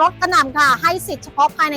รถกระหน่ำค่ะ ให้สิทธิ์เฉพาะภายใน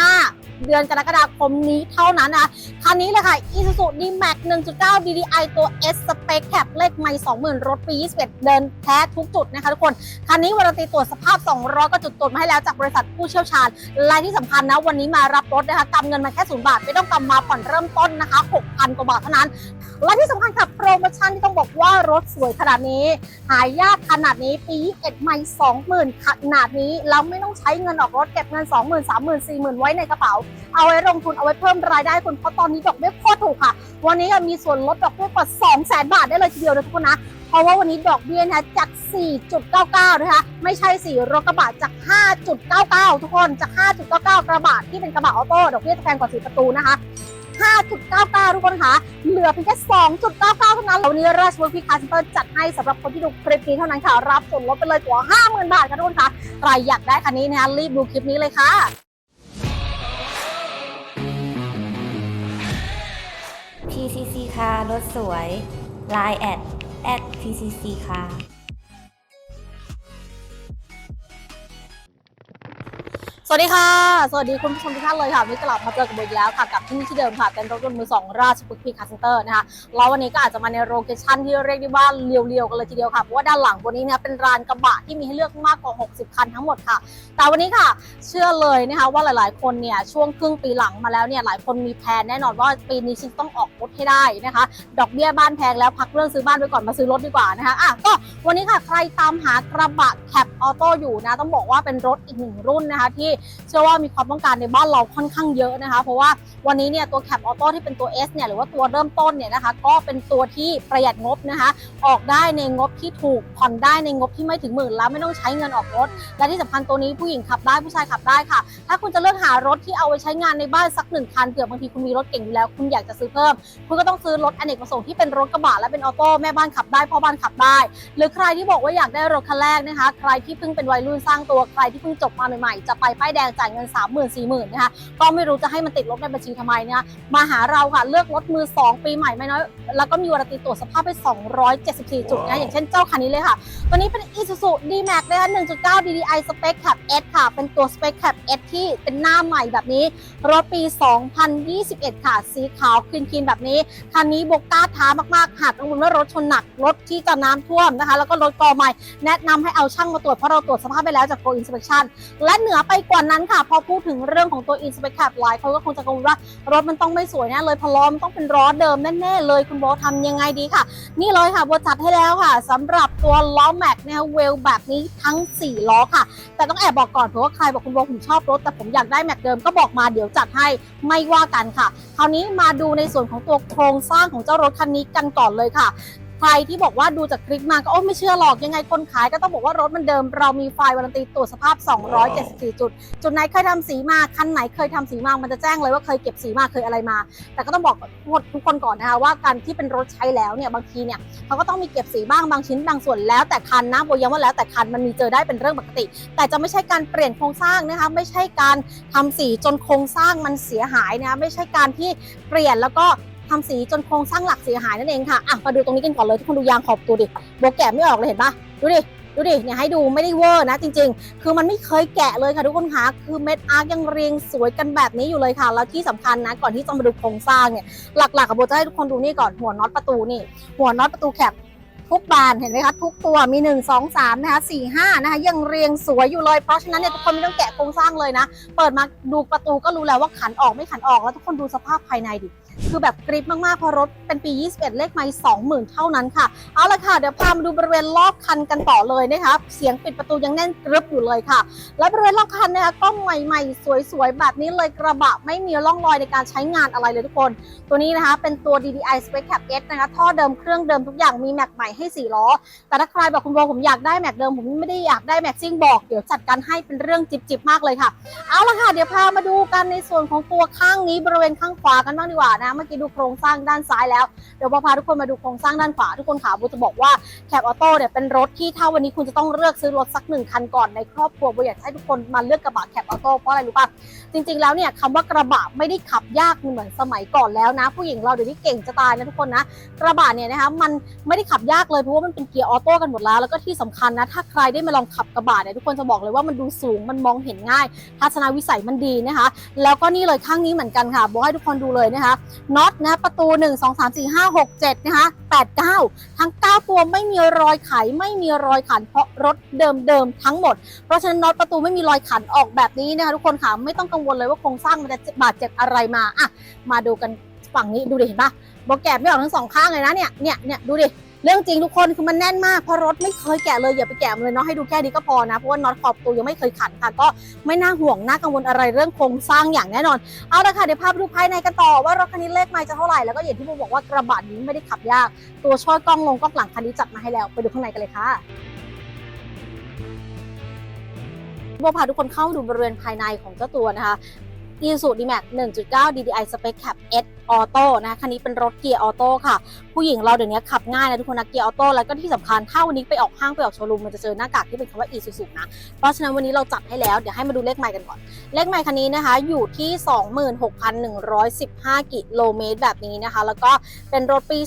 15 เดือนกรกฎาคมนี้เท่านั้นนะคันนี้เลยค่ะ Isuzu D-Max 1.9 DDI ตัว S Spec Cap เลขไม่20,000 รถปี 21 เดินแท้ทุกจุดนะคะทุกคน คันนี้วารันตีตรวจสภาพ 200ก็จุดตรวจมาให้แล้วจากบริษัทผู้เชี่ยวชาญและที่สำคัญนะวันนี้มารับรถนะคะกำเงินมาแค่ศูนย์บาท ไม่ต้องกำมาผ่อนเริ่มต้นนะคะ6,000กว่าบาทเท่านั้นและที่สำคัญค่ะโปรโมชั่นที่ต้องบอกว่ารถสวยขนาดนี้ หายากขนาดนี้ปี21ไม่20,000ขนาดนี้เราไม่ต้องใช้เงินออกรถเก็บเงิน 20,000 30,000 40,000 ไว้ในกระเป๋าเอาไว้ลงทุนเอาไว้เพิ่มรายได้คุณเพราะตอนนี้ดอกเบี้ยโคตรถูกค่ะ วันนี้มีส่วนลดดอกเบี้ยกว่า 200,000บาทได้เลยทีเดียวนะทุกคนนะ เพราะว่าวันนี้ดอกเบี้ยนะจาก 4.99 นะคะ ไม่ใช่สี่รถกระบะจาก 5.99 ทุกคนจาก 5.99 กระบะที่เป็นกระบะออโต้ดอกเบี้ยจะแพงกว่าสีประตูนะคะ5.99 ทุกคนคะ เหลือเพียงแค่ 2.99 เท่านั้นวันนี้ราชบุรีคาร์เซ็นเตอร์จัดให้สำหรับคนที่ดูคลิปนี้เท่านั้นค่ะ รับส่วนลดไปเลยกว่า 50,000 บาทค่ะทุกคนคะ ใครอยากได้คันนี้นะคะรีบดูคลิปนี้เลยค่ะ PCC ค่ะ รถสวย Line แอด at PCC ค่ะ สวัสดีค่ะ สวัสดีคุณผู้ชมทุกท่านเลยค่ะวันนี้กลับมาเจอกับโบอีกแล้วค่ะกับที่นี่ที่เดิมค่ะเป็นรถยนต์มือสองราชบุรีคาร์เซ็นเตอร์นะคะแล้ววันนี้ก็อาจจะมาในโลเคชั่นที่เรียกได้ว่าเรียวๆกันเลยทีเดียวค่ะเพราะว่าด้านหลังบนนี้เนี่ยเป็นร้านกระบะที่มีให้เลือกมากกว่า 60 คันทั้งหมดค่ะ แต่วันนี้ค่ะ เชื่อเลยนะคะว่าหลายๆ คนเนี่ยช่วงครึ่งปีหลังมาแล้วเนี่ยหลายคนมีแผนแน่นอนว่าปีนี้ฉันต้องออกรถให้ได้นะคะ ดอกเบี้ยบ้านแพงแล้วพักเรื่องซื้อบ้านไปก่อนมาซื้อรถดีกว่านะคะอะก็วันนี้ค่ะใครตามหากระบะแคปออโต้อยู่นะต้องบอกว่าเป็นรถอีกหนึ่งรุ่นนะคะที่เชื่อว่ามีความต้องการในบ้านเราค่อนข้างเยอะนะคะ เพราะว่าวันนี้เนี่ยตัวแคปออโต้ที่เป็นตัว S เนี่ยหรือว่าตัวเริ่มต้นเนี่ยนะคะก็เป็นตัวที่ประหยัดงบนะคะ ออกได้ในงบที่ถูกผ่อนได้ในงบที่ไม่ถึงหมื่นแล้วไม่ต้องใช้เงินออกรถ และที่สำคัญตัวนี้ผู้หญิงขับได้ผู้ชายขับได้ค่ะ ถ้าคุณจะเลือกหารถที่เอาไว้ใช้งานในบ้านสักหนึ่งคันเผื่อบางทีคุณมีรถเก่งอยู่แล้ว คุณอยากจะซื้อเพิ่ม คุณก็ต้องซื้อรถอเนกประสงค์ที่เป็นรถกระบะและเป็นออโต้แม่บ้านขับได้พ่อบ้านขับได้ หรือใครที่บอกว่าอยากได้รถคันแรกนะคะ ใครที่เพิ่งเป็นวัยรุ่นสร้างตัวใครที่เพิ่งจบมาใหม่ๆจะไปป้ายแดงจ่ายเงิน 3 0 0 0 0 4 0 0 0 0นะคะก็ไม่รู้จะให้มันติดลบในบัญชีทำไมนะคะมาหาเราค่ะเลือกรถมือ 2 ปีใหม่ไม่น้อย แล้วก็มีวารันตีตรวจสภาพไป 274 จุดนะอย่างเช่นเจ้าคันนี้เลยค่ะตัวนี้เป็น Isuzu D-Max นะคะ1.9 DDI Spec Cap S ค่ะ เป็นตัว Spec Cap S ที่เป็นหน้าใหม่แบบนี้รถปี 2021 ค่ะสีขาวคลีนๆแบบนี้คันนี้บกกล้าท้ามากๆหากกังวลว่ารถชนหนักรถที่จะน้ำท่วมนะคะ แล้วก็รถกอใหม่แนะนำให้เอาช่างมาตรวจเพราะเราตรวจสภาพไปแล้วจาก Pro Inspection และเหนือไปกว่านั้นค่ะ พอพูดถึงเรื่องของตัว Inspect Cap หลายคนก็คงจะกังวลว่ารถมันต้องไม่สวยแน่เลยพราะล้อมันต้องเป็นล้อเดิมแน่ๆเลยคุณโบทำยังไงดีค่ะ นี่เลยค่ะโบจัดให้แล้วค่ะสำหรับตัวล้อแม็กเนะคะเวลแบบนี้ทั้ง 4 ล้อค่ะ แต่ต้องแอบบอกก่อนเผื่อว่าใครบอกคุณโบผมชอบรถ แต่ผมอยากได้แม็กเดิมก็บอกมาเดี๋ยวจัดให้ไม่ว่ากันค่ะ คราวนี้มาดูในส่วนของตัวโครงสร้างของเจ้ารถคันนี้กันก่อนเลยค่ะ รที่บอกว่าดูจากคลิปมาก็โอ้ไม่เชื่อหรอกยังไงคนขายก็ต้องบอกว่ารถมันเดิมเรามีไฟล์วารันตีตรวจสภาพ 274 จุด จุดไหนเคยทำสีมาคันไหนเคยทำสีมามันจะแจ้งเลยว่าเคยเก็บสีมาเคยอะไรมา แต่ก็ต้องบอกทุกคนก่อนนะคะว่าการที่เป็นรถใช้แล้วเนี่ยบางทีเนี่ยเขาก็ต้องมีเก็บสีบ้างบางชิ้นบางส่วนแล้วแต่คันนะโบย้ำว่าแล้วแต่คันมันมีเจอได้เป็นเรื่องปกติ แต่จะไม่ใช่การเปลี่ยนโครงสร้างนะคะไม่ใช่การทำสีจนโครงสร้างมันเสียหายนะคะไม่ใช่การที่เปลี่ยนแล้วก็ ทำสีจนโครงสร้างหลักเสียหายนั่นเองค่ะอะมาดูตรงนี้กันก่อนเลยทุกคนดูยางขอบตัวดิโบแกะไม่ออกเลยเห็นปะดูดิดูดิเนี่ยให้ดูไม่ได้เวอร์นะจริง ๆ คือมันไม่เคยแกะเลยค่ะทุกคนคะคือเม็ดอาร์คยังเรียงสวยกันแบบนี้อยู่เลยค่ะ แล้วที่สำคัญนะก่อนที่จะมาดูโครงสร้างเนี่ยหลักๆกับโบจะให้ทุกคนดูนี่ก่อนหัวน็อตประตูนี่ หัวน็อตประตูแคปทุกบานเห็นไหมคะทุกตัวมี 1 2 3นะคะ4 5นะคะยังเรียงสวยอยู่เลยเพราะฉะนั้นเนี่ยทุกคนไม่ต้องแกะโครงสร้างเลยนะ เปิดมาดูประตูก็รู้แล้วว่าขันออกไม่ขันออกแล้วทุกคนดูสภาพภายในดิ คือแบบกริปมากๆเพราะรถเป็นปี 21 เลขไม่20,000 เท่านั้นค่ะ เอาละค่ะ เดี๋ยวพามาดูบริเวณรอบคันกันต่อเลยนะคะ เสียงปิดประตูยังแน่นกรึบอยู่เลยค่ะ และบริเวณรอบคันนะคะก็ใหม่ๆ สวยๆ แบบนี้เลยกระบะไม่มีร่องรอยในการใช้งานอะไรเลยทุกคน ตัวนี้นะคะเป็นตัว DDI Spec Cap S นะคะ ท่อเดิมเครื่องเดิมทุกอย่างมีแม็กใหม่ให้4ล้อ แต่ถ้าใครบอกคุณโบผมอยากได้แม็กเดิมผมไม่ได้อยากได้แม็กซิ่งบอกเดี๋ยวจัดการให้เป็นเรื่องจิบๆมากเลยค่ะ เอาละค่ะ เดี๋ยวพามาดูกันในส่วนของตัวข้างนี้บริเวณข้างขวากันบ้างดีกว่านะเมื่อกี้ดูโครงสร้างด้านซ้ายแล้วเดี๋ยวโบพาทุกคนมาดูโครงสร้างด้านขวาทุกคนขาโบจะบอกว่าแคปออโต้เนี่ยเป็นรถที่ถ้าวันนี้คุณจะต้องเลือกซื้อรถสักหนึ่งคันก่อนในครอบครัวโบอยากให้ทุกคนมาเลือกกระบะแคปออโต้เพราะอะไรรู้ป่ะจริง ๆแล้วเนี่ยคำว่ากระบะไม่ได้ขับยากเหมือนสมัยก่อนแล้วนะ ผู้หญิงเราเดี๋ยวนี้เก่งจะตายนะทุกคนนะกระบะเนี่ยนะคะมันไม่ได้ขับยากเลยเพราะว่ามันเป็นเกียร์ออโต้กันหมดแล้ว แล้วก็ที่สำคัญนะถ้าใครได้มาลองขับกระบะเนี่ยทุกคนจะบอกเลยว่ามันดูสูงมันมองเห็นง่ายทัศนวิสัยมันดีนะคะ แล้วก็นี่เลยข้างนี้เหมือนกันค่ะบอกให้ทุกคนดูเลยนะคะน็อตนะประตู 1 2 3 4 5 6 7นะคะ8 9 ทั้ง 9 ตัวไม่มีรอยไขไม่มีรอยขันเพราะรถเดิมๆทั้งหมด เพราะฉะนั้นน็อตประตูไม่มีรอยขันออกแบบนี้นะคะทุกคนค่ะไม่ต้องกังวลเลยว่าโครงสร้างมันจะบาดเจ็บอะไรมาอะมาดูกันฝั่งนี้ดูดิเห็นปะบอกแกะไม่ออกทั้งสองข้างเลยนะเนี่ยเนี่ยเนี่ยดูดิ เรื่องจริงทุกคนคือมันแน่นมากเพราะรถไม่เคยแกะเลยอย่าไปแกะมันเลยเนาะให้ดูแค่นี้ก็พอนะเพราะว่าน็อตขอบประตูยังไม่เคยขันค่ะก็ไม่น่าห่วงน่ากังวลอะไรเรื่องโครงสร้างอย่างแน่นอนเอาละค่ะเดี๋ยวพาไปดูภายในกันต่อว่ารถคันนี้เลขไมล์จะเท่าไหร่แล้วก็อย่างที่ผมบอกว่ากระบะนี้ไม่ได้ขับยาก ตัวช่อกล้องลงกล้องหลังคันนี้จัดมาให้แล้วไปดูข้างในกันเลยค่ะโบพาทุกคนเข้าดูบริเวณภายในของเจ้าตัวนะคะ i s u d d-Max 1.9 DDI Spec Cap S Auto นะคะคันนี้เป็นรถเกียร์ออโต้ค่ะ ผู้หญิงเราเดี๋ยวนี้ขับง่ายนะทุกคนนะเกียร์ออโต้แล้วก็ที่สำคัญถ้าวันนี้ไปออกห้างไปออกโชว์รูมมันจะเจอหน้ากากที่เป็นคำว่า Isuzu นะ เพราะฉะนั้นวันนี้เราจัดให้แล้วเดี๋ยวให้มาดูเลขไมล์กันก่อน เลขไมล์คันนี้นะคะอยู่ที่ 26,115 กิโลเมตรแบบนี้นะคะ แล้วก็เป็นรถปี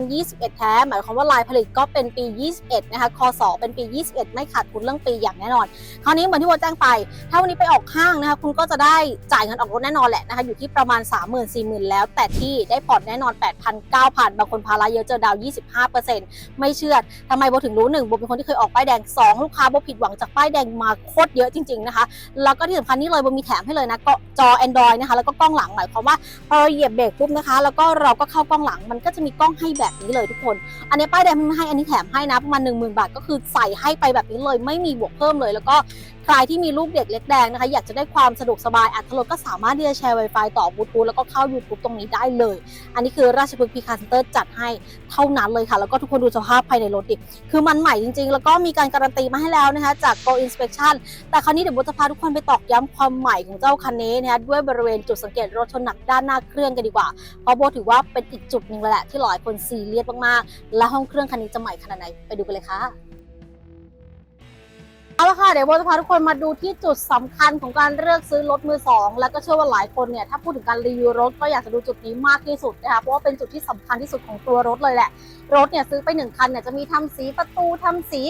2021 แท้ หมายความว่าลายผลิตก็เป็นปี 21 นะคะคศเป็นปี 21 ไม่ขาดทุนเรื่องปีอย่างแน่นอน คราวนี้เหมือนที่โบแจ้งไป ถ้าวันนี้ไปออกห้างนะคะคุณก็จะได้จ่ายเงินออกรถแน่นอนแหละนะคะอยู่ที่ประมาณ 30,000 40,000 แล้วแต่ที่ได้ผ่อนแน่นอน 8,000 9,000 บางคนภาระเยอะเจอดาว 25%ไม่เชื่อทำไมโบถึงรู้หนึ่งโบเป็นคนที่เคยออกป้ายแดง 2 ลูกค้าโบผิดหวังจากป้ายแดงมาโคตรเยอะจริง ๆนะคะ แล้วก็ที่สำคัญนี่เลยโบมีแถมให้เลยนะก็จอ Android นะคะแล้วก็กล้องหลังหมายความว่าพอเราเหยียบเบรกปุ๊บนะคะ แล้วก็เราก็เข้ากล้องหลังมันก็จะมีกล้องให้แบบนี้เลยทุกคน อันนี้ป้ายแดงไม่ให้อันนี้แถมให้นะประมาณ1 0,000 บาทก็คือใส่ให้ไปแบบนี้เลยไม่มีบวกเพิ่มเลย แล้วก็ ใครที่มีลูกเด็กเล็กแดงนะคะอยากจะได้ความสะดวกสบายอัตโนตก็สามารถที่จะแชร์ Wi-Fi ต่อบลูทูธแล้วก็เข้า YouTube ตรงนี้ได้เลย อันนี้คือราชพฤกษ์พีคาร์เซ็นเตอร์จัดให้เท่านั้นเลยค่ะ แล้วก็ทุกคนดูสภาพภายในรถดิคือมันใหม่จริง ๆ แล้วก็มีการการันตีมาให้แล้วนะคะจาก Go Inspection แต่คราวนี้เดี๋ยวโบจะพาทุกคนไปตอกย้ำความใหม่ของเจ้าคันนี้นะคะด้วยบริเวณจุดสังเกตรถชนหนักด้านหน้าเครื่องกันดีกว่า เพราะโบถือว่าเป็นอีกจุดหนึ่งเลยแหละที่หลายคนซีเรียสมากๆและห้องเครื่องคันนี้จะใหม่ขนาดไหนไปดูกันเลยค่ะ เอาละค่ะเดี๋ยวโบจะพาทุกคนมาดูที่จุดสำคัญของการเลือกซื้อรถมือสองแล้วก็เชื่อว่าหลายคนเนี่ยถ้าพูดถึงการรีวิวรถก็อยากจะดูจุดนี้มากที่สุดนะคะเพราะว่าเป็นจุดที่สำคัญที่สุดของตัวรถเลยแหละ รถเนี่ยซื้อไปหนึ่งคันเนี่ยจะมีทำสีประตูทำสี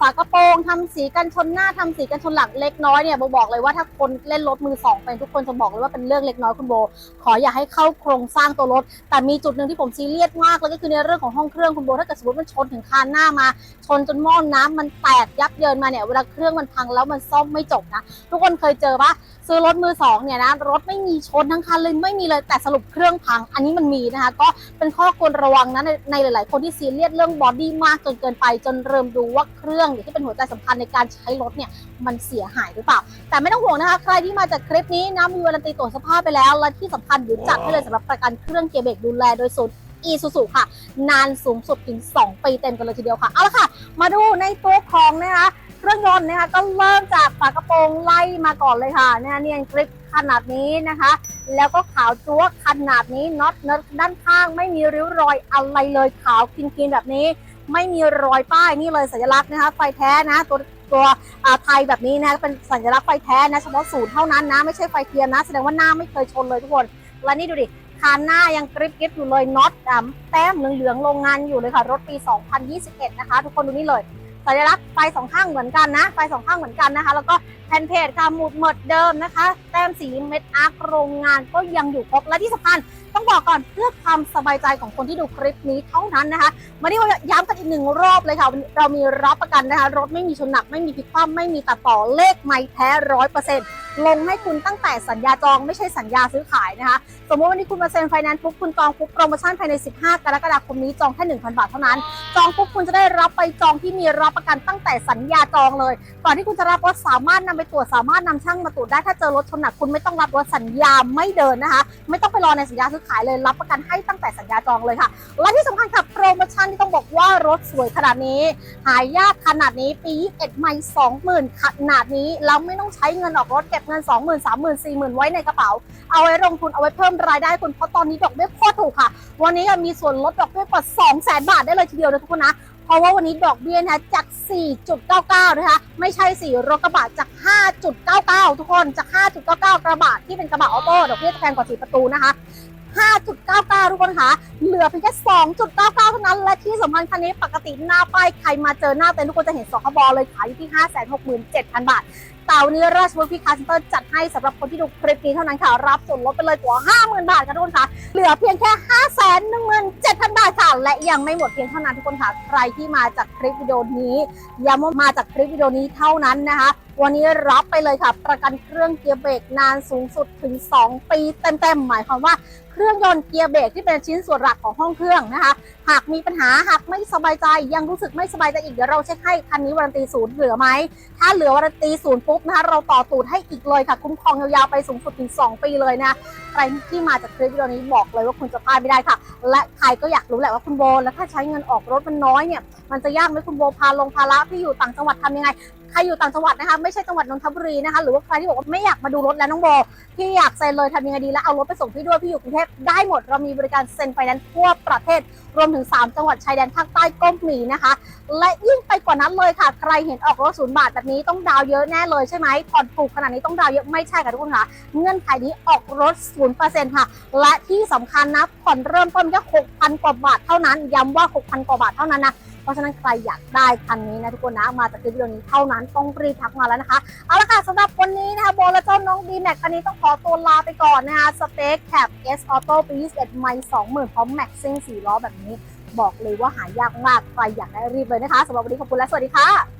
ฝากระโปรงทำสีกันชนหน้าทำสีกันชนหลังเล็กน้อยเนี่ยโบบอกเลยว่าถ้าคนเล่นรถมือสองเป็นทุกคนจะบอกเลยว่าเป็นเรื่องเล็กน้อยคุณโบ ขออย่าให้เข้าโครงสร้างตัวรถ แต่มีจุดหนึ่งที่ผมซีเรียสมากเลยก็คือในเรื่องของห้องเครื่องคุณโบถ้าเกิดสมมติมันชนถึงคานหน้ามา ชนจนหม้อน้ำมันแตกยับเยินมาเนี่ยเวลาเครื่องมันพังแล้วมันซ่อมไม่จบนะ ทุกคนเคยเจอปะซื้อรถมือสองเนี่ยนะรถไม่มีชนทั้งคันเลยไม่มีเลยแต่สรุปเครื่องพัง อันนี้มันมีนะคะ ก็เป็นข้อควรระวังนะในในหลาย ๆ คนที่ซีเรียสเรื่องบอดี้มากจนเกินไป จนเริ่มดูว่าเครื่องที่เป็นหัวใจสำคัญในการใช้รถเนี่ยมันเสียหายหรือเปล่า แต่ไม่ต้องห่วงนะคะ ใครที่มาจากคลิปนี้นะมีวารันตีตรวจสภาพไปแล้ว และที่สำคัญอยู่จัดให้เลยสำหรับประกันเครื่องเกียร์เบรกดูแลโดยศูนย์อีซูซูค่ะ นานสูงสุดถึง 2 ปีเต็มกันเลยทีเดียวค่ะ เอาละค่ะ มาดูในตัวของนะคะ เครื่องยนต์นะคะก็เริ่มจากฝากระโปรงไล่มาก่อนเลยค่ะเนี่ยเนียนกริปขนาดนี้นะคะ แล้วก็ขาวจั๊วขนาดนี้น็อตเนิร์ด้านข้าง ไม่มีริ้วรอยอะไรเลยขาวคลีนๆแบบนี้ ไม่มีรอยป้ายนี่เลยสัญลักษณ์นะคะไฟแท้นะตัวตัวอ่าไทยแบบนี้นะเป็นสัญลักษณ์ไฟแท้นะเฉพาะศูนย์เท่านั้นนะ ไม่ใช่ไฟเทียมนะ แสดงว่าหน้าไม่เคยชนเลยทุกคน และนี่ดูดิคานหน้ายังกริบกริบอยู่เลยน็อตดำแต้มเหลืองๆโรงงานอยู่เลยค่ะ รถปี 2021 นะคะ ทุกคนดูนี่เลย สัญลักษณ์ไฟสองข้างเหมือนกันนะ ไฟสองข้างเหมือนกันนะคะ แล้วก็แผ่นเพจค่ะหมุดหมดเดิมนะคะ แต้มสีเม็ดอาร์คโรงงานก็ยังอยู่ครบ และที่สำคัญต้องบอกก่อนเพื่อความสบายใจของคนที่ดูคลิปนี้เท่านั้นนะคะมาที่ย้ำกันอีกหนึ่งรอบเลยค่ะ เรามีรับประกันนะคะ รถไม่มีชนหนักไม่มีพลิกคว่ำไม่มีตัดต่อเลขไม่แท้ร้อยเปอร์เซ็นต์ลงให้คุณตั้งแต่สัญญาจองไม่ใช่สัญญาซื้อขายนะคะ สมมติวันนี้คุณมาเซ็นไฟแนนซ์ปุ๊บคุณจองปุ๊บโปรโมชั่นภายใน 15 กรกฎาคมนี้จองแค่ 1,000 บาทเท่านั้น จองปุ๊บคุณจะได้รับไปจองที่มีรับประกันตั้งแต่สัญญาจองเลย ก่อนที่คุณจะรับรถสามารถนำไปตรวจสามารถนำช่างมาตรวจได้ถ้าเจอรถชนหนักคุณไม่ต้องรับรถสัญญาไม่เดินนะคะ ไม่ต้องไปรอในสัญญาซื้อขายเลยรับประกันให้ตั้งแต่สัญญาจองเลยค่ะและที่สำคัญค่ะโปรโมชั่นที่ต้องบอกว่ารถสวยขนาดนี้ หายากขนาดนี้ปี21ไม่20,000ขนาดนี้เราไม่ต้องใช้เงินออกรถเก็บเงิน 20,000 30,000 40,000 ไว้ในกระเป๋า เอาไว้ลงทุนเอาไว้เพิ่มรายได้คุณเพราะตอนนี้ดอกเบี้ยโคตรถูกค่ะ วันนี้มีส่วนลดดอกเบี้ยกว่า 200,000 บาทได้เลยทีเดียวนะทุกคนนะเพราะว่าวันนี้ดอกเบี้ยนะจาก 4.99 นะคะ ไม่ใช่สี่รถกระบะจาก 5.99 ทุกคนจาก 5.99 กระบะที่เป็นกระบะออโต้ดอกเบี้ยแพงกว่า4ประตูนะคะ5.99 ทุกคนค่ะเหลือเพียงแค่ 2.99 เท่านั้น และที่สำคัญคันนี้ปกติหน้าป้าย ใครมาเจอหน้าเต็นท์ทุกคนจะเห็นสคบเลยขายอยู่ที่ 567,000 บาทแต่วันนี้ราชบุรีคาร์เซ็นเตอร์จัดให้สำหรับคนที่ดูคลิปนี้เท่านั้นค่ะ รับส่วนลดไปเลยกว่า 50,000 บาทค่ะทุกคนค่ะ เหลือเพียงแค่ 517,000 บาทค่ะ และยังไม่หมดเพียงเท่านั้นทุกคนค่ะ ใครที่มาจากคลิปวิดีโอนี้ย้ำว่ามาจากคลิปวิดีโอนี้เท่านั้นนะคะ วันนี้รับไปเลยค่ะ ประกันเครื่องเกียร์เบรกนานสูงสุดถึง 2 ปีเต็มๆ หมายความว่าเครื่องยนต์เกียร์เบรกที่เป็นชิ้นส่วนหลักของห้องเครื่องนะคะ หากมีปัญหาหากไม่สบายใจยังรู้สึกไม่สบายใจอีกเดี๋ยวเราเช็คให้คันนี้วารันตีศูนย์เหลือไหมถ้าเหลือวารันตีศูนย์ปุ๊บนะคะเราต่อตูดให้อีกเลยค่ะ คุ้มครองยาวๆไปสูงสุดถึง 2 ปีเลยนะใครที่มาจากคลิปวิดีโอนี้บอกเลยว่าคุณจะพลาดไม่ได้ค่ะ และใครก็อยากรู้แหละว่าคุณโบ แล้วถ้าใช้เงินออกรถมันน้อยเนี่ยมันจะยากไหมคุณโบพาลงภาระที่อยู่ต่างจังหวัดทำยังไง ใครอยู่ต่างจังหวัดนะคะ ไม่ใช่จังหวัดนนทบุรีนะคะ หรือว่าใครที่บอกว่าไม่อยากมาดูรถแล้วน้องโบพี่อยากเซ็นเลยทำยังไงดีแล้วเอารถไปส่งพี่ด้วยพี่อยู่กรุงเทพได้หมดเรามีบริการเซ็นไฟแนนซ์ทั่วประเทศรวมถึง 3 จังหวัดชายแดนภาคใต้ก็มีนะคะ และยิ่งไปกว่านั้นเลยค่ะ ใครเห็นออกรถศูนย์บาทแบบนี้ต้องดาวเยอะแน่เลยใช่ไหมผ่อนถูกขนาดนี้ต้องดาวเยอะไม่ใช่ค่ะทุกคนค่ะเงื่อนไขนี้ออกรถศูนย์เปอร์เซ็นต์ค่ะ และที่สำคัญนะผ่อนเริ่มต้นแค่6,000กว่าบาทเท่านั้น ย้ำว่า6,000กว่าบาทเท่านั้นนะ ราะฉะนั้นใครอยากได้คันนี้นะทุกคนนะมาจากคลิปวิดีโอนี้เท่านั้นต้องรีบทักมาแล้วนะคะเอาละค่ะสำหรับวันนี้นะคะโบและเจ้าน้องดีแม็กคันนี้ต้องขอตัวลาไปก่อนนะคะสเปคแคปเอสออโต้ปี21ไม่20,000พร้อมแม็กซิ่ง4ล้อแบบนี้ บอกเลยว่าหายากมากใครอยากได้รีบเลยนะคะสำหรับวันนี้ขอบคุณและสวัสดีค่ะ